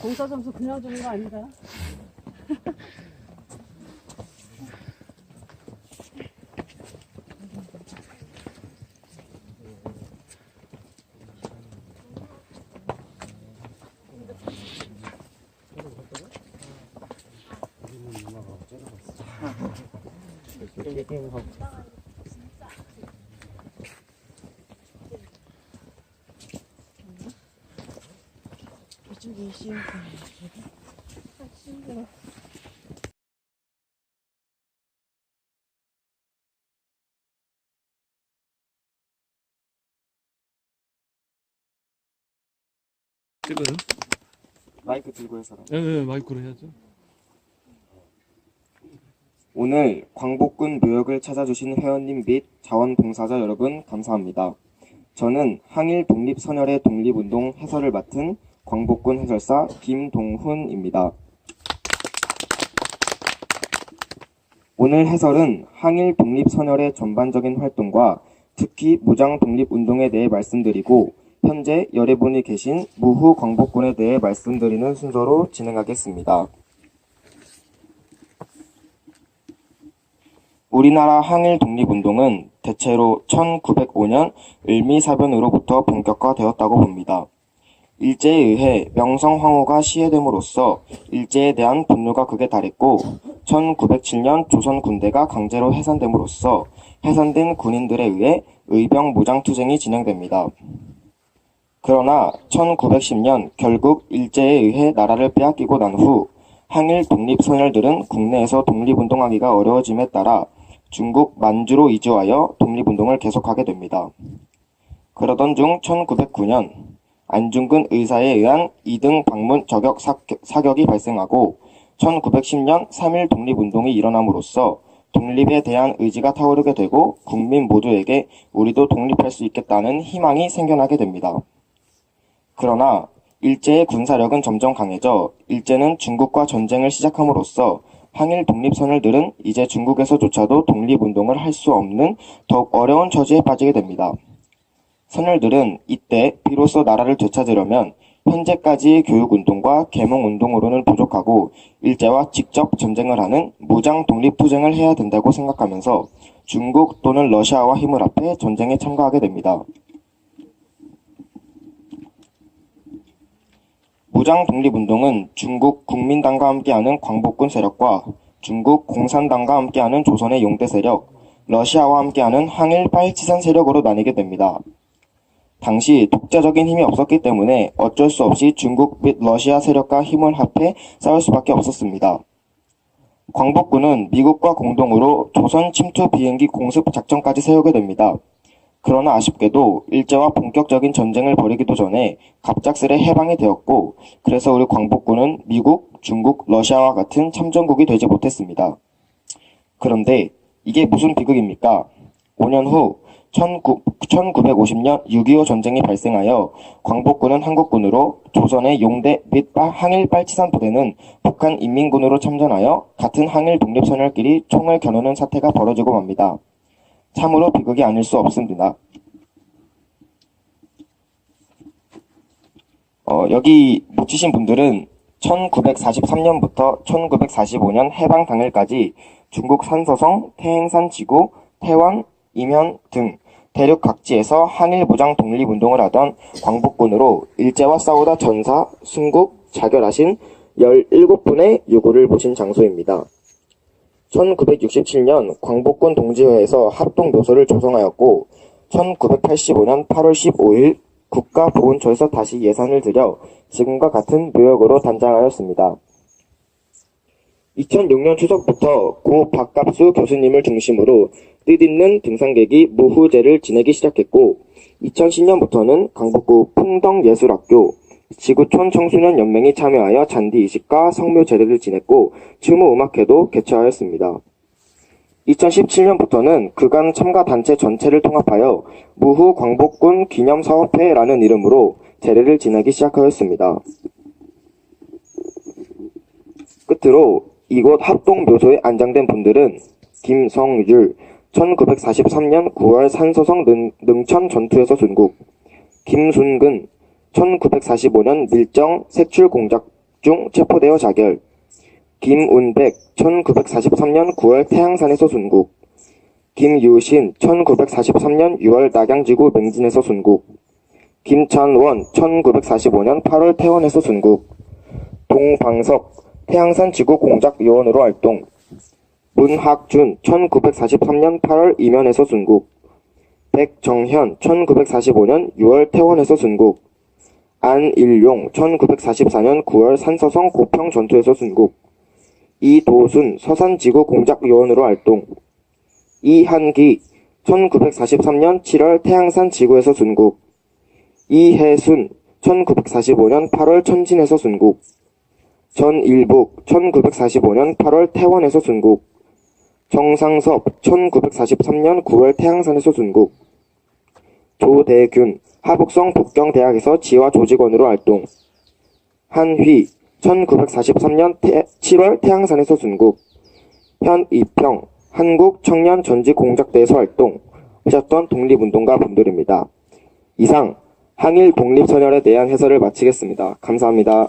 공사 점수 그냥 주는 거 아니다. 이쪽이 쉬운 찍어요? 마이크 들고 해서 네, 네, 마이크로 해야죠. 오늘 광복군 묘역을 찾아주신 회원님 및 자원봉사자 여러분 감사합니다. 저는 항일 독립선열의 독립운동 해설을 맡은 광복군 해설사 김동훈입니다. 오늘 해설은 항일 독립선열의 전반적인 활동과 특히 무장 독립운동에 대해 말씀드리고 현재 여러분이 계신 무후 광복군에 대해 말씀드리는 순서로 진행하겠습니다. 우리나라 항일 독립운동은 대체로 1905년 을미사변으로부터 본격화되었다고 봅니다. 일제에 의해 명성황후가 시해됨으로써 일제에 대한 분노가 극에 달했고 1907년 조선 군대가 강제로 해산됨으로써 해산된 군인들에 의해 의병 무장투쟁이 진행됩니다. 그러나 1910년 결국 일제에 의해 나라를 빼앗기고 난 후 항일 독립선열들은 국내에서 독립운동하기가 어려워짐에 따라 중국 만주로 이주하여 독립운동을 계속하게 됩니다. 그러던 중 1909년 안중근 의사에 의한 2등 방문 저격 사격- 사격이 발생하고 1910년 3.1 독립운동이 일어남으로써 독립에 대한 의지가 타오르게 되고 국민 모두에게 우리도 독립할 수 있겠다는 희망이 생겨나게 됩니다. 그러나 일제의 군사력은 점점 강해져 일제는 중국과 전쟁을 시작함으로써 항일 독립선열들은 이제 중국에서조차도 독립운동을 할 수 없는 더욱 어려운 처지에 빠지게 됩니다. 선열들은 이때 비로소 나라를 되찾으려면 현재까지의 교육운동과 계몽운동으로는 부족하고 일제와 직접 전쟁을 하는 무장 독립투쟁을 해야 된다고 생각하면서 중국 또는 러시아와 힘을 합해 전쟁에 참가하게 됩니다. 무장 독립운동은 중국 국민당과 함께하는 광복군 세력과 중국 공산당과 함께하는 조선의 용대 세력, 러시아와 함께하는 항일 빨치산 세력으로 나뉘게 됩니다. 당시 독자적인 힘이 없었기 때문에 어쩔 수 없이 중국 및 러시아 세력과 힘을 합해 싸울 수밖에 없었습니다. 광복군은 미국과 공동으로 조선 침투 비행기 공습 작전까지 세우게 됩니다. 그러나 아쉽게도 일제와 본격적인 전쟁을 벌이기도 전에 갑작스레 해방이 되었고 그래서 우리 광복군은 미국, 중국, 러시아와 같은 참전국이 되지 못했습니다. 그런데 이게 무슨 비극입니까? 5년 후 19, 1950년 6.25 전쟁이 발생하여 광복군은 한국군으로 조선의 용대 및 빠- 항일 빨치산 부대는 북한 인민군으로 참전하여 같은 항일 독립선열끼리 총을 겨누는 사태가 벌어지고 맙니다. 참으로 비극이 아닐 수 없습니다. 어, 여기 묻히신 분들은 1943년부터 1945년 해방 당일까지 중국 산서성, 태행산 지구, 태완, 임현 등 대륙 각지에서 항일 무장 독립운동을 하던 광복군으로 일제와 싸우다 전사, 순국, 자결하신 17분의 유고를 모신 장소입니다. 1967년 광복군 동지회에서 합동묘소를 조성하였고 1985년 8월 15일 국가보훈처에서 다시 예산을 들여 지금과 같은 묘역으로 단장하였습니다. 2006년 추석부터 고 박갑수 교수님을 중심으로 뜻있는 등산객이 무후제를 지내기 시작했고 2010년부터는 강북구 풍덕예술학교 지구촌 청소년 연맹이 참여하여 잔디 이식과 성묘 제례를 지냈고 추모 음악회도 개최하였습니다. 2017년부터는 그간 참가 단체 전체를 통합하여 무후 광복군 기념사업회라는 이름으로 재래를 지내기 시작하였습니다. 끝으로 이곳 합동묘소에 안장된 분들은 김성율 1943년 9월 산소성 능, 능천 전투에서 순국 김순근 1945년 밀정 색출 공작 중 체포되어 자결. 김운백 1943년 9월 태양산에서 순국. 김유신 1943년 6월 낙양지구 맹진에서 순국. 김찬원 1945년 8월 태원에서 순국. 동방석 태양산 지구 공작 요원으로 활동. 문학준 1943년 8월 이면에서 순국. 백정현 1945년 6월 태원에서 순국 안일용 1944년 9월 산서성 고평 전투에서 순국. 이도순 서산지구 공작 요원으로 활동. 이한기 1943년 7월 태양산 지구에서 순국. 이혜순 1945년 8월 천진에서 순국. 전일북 1945년 8월 태원에서 순국. 정상섭 1943년 9월 태양산에서 순국 조대균 하북성 북경대학에서 지화 조직원으로 활동 한휘 1943년 7월 태양산에서 순국 현이평 한국 청년 전직 공작대에서 활동 하셨던 독립운동가 분들입니다. 이상 항일 독립선열에 대한 해설을 마치겠습니다. 감사합니다.